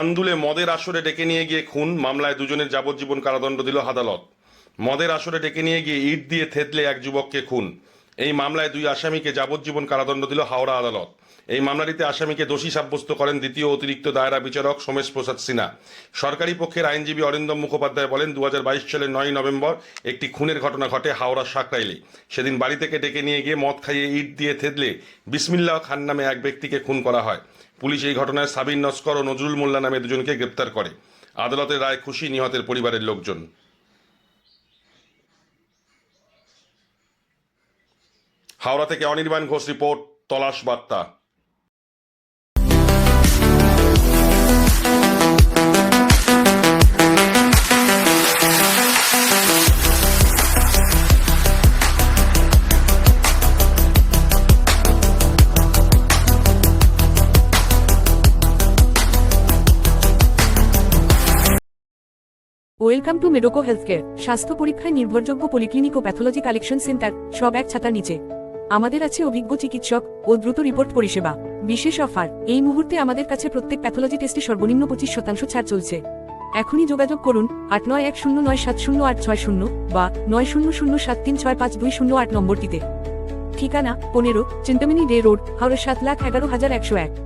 আন্দুলে মদের আসরে ডেকে নিয়ে গিয়ে খুন, মামলায় দুজনের যাবজ্জীবন কারাদণ্ড দিল আদালত। মদের আসরে ডেকে নিয়ে গিয়ে ইট দিয়ে থেতলে এক যুবককে খুন। এই মামলায় দুই আসামিকে যাবজ্জীবন কারাদণ্ড দিল হাওড়া আদালত। এই মামলাটিতে আসামিকে দোষী সাব্যস্ত করেন দ্বিতীয় অতিরিক্ত দায়রা বিচারক সোমেশ প্রসাদ সিনহা। সরকারি পক্ষের আইনজীবী অরিন্দম মুখোপাধ্যায় বলেন দু হাজার বাইশ সালের নয় নভেম্বর একটি খুনের ঘটনা ঘটে হাওড়া সাকরাইলে। সেদিন বাড়ি থেকে ডেকে নিয়ে গিয়ে মদ খাইয়ে ইট দিয়ে থেতলে বিসমিল্লাহ খান নামে এক ব্যক্তিকে খুন করা হয়। পুলিশ এই ঘটনায় সাবির নস্কর ও নজরুল মোল্লা নামে দুজনকে গ্রেপ্তার করে। আদালতের রায় খুশি নিহতের পরিবারের লোকজন। হাওড়া থেকে অনির্বাণ ঘোষ রিপোর্ট, তলাশ বার্তা। ওয়েলকাম টু মেডোকো হেলথকেয়ার, স্বাস্থ্য পরীক্ষায় নির্ভরযোগ্য পলিক্লিনিক ও প্যাথোলজি কালেকশন সেন্টার সব এক ছাতার নিচে। আমাদের আছে অভিজ্ঞ চিকিৎসক ও দ্রুত রিপোর্ট পরিষেবা। বিশেষ অফার। এই মুহূর্তে আমাদের কাছে প্রত্যেক প্যাথোলজি টেস্টে সর্বনিম্ন পঁচিশ শতাংশ ছাড় চলছে। এখনই যোগাযোগ করুন আট নয় এক শূন্য নয় সাত শূন্য আট ছয় শূন্য বা নয় শূন্য শূন্য সাত তিন ছয় পাঁচ দুই শূন্য আট নম্বরটিতে। ঠিকানা, পনেরো চিন্তামিনী ডে রোড, হাওড়া সাত লাখ এগারো হাজার একশো এক।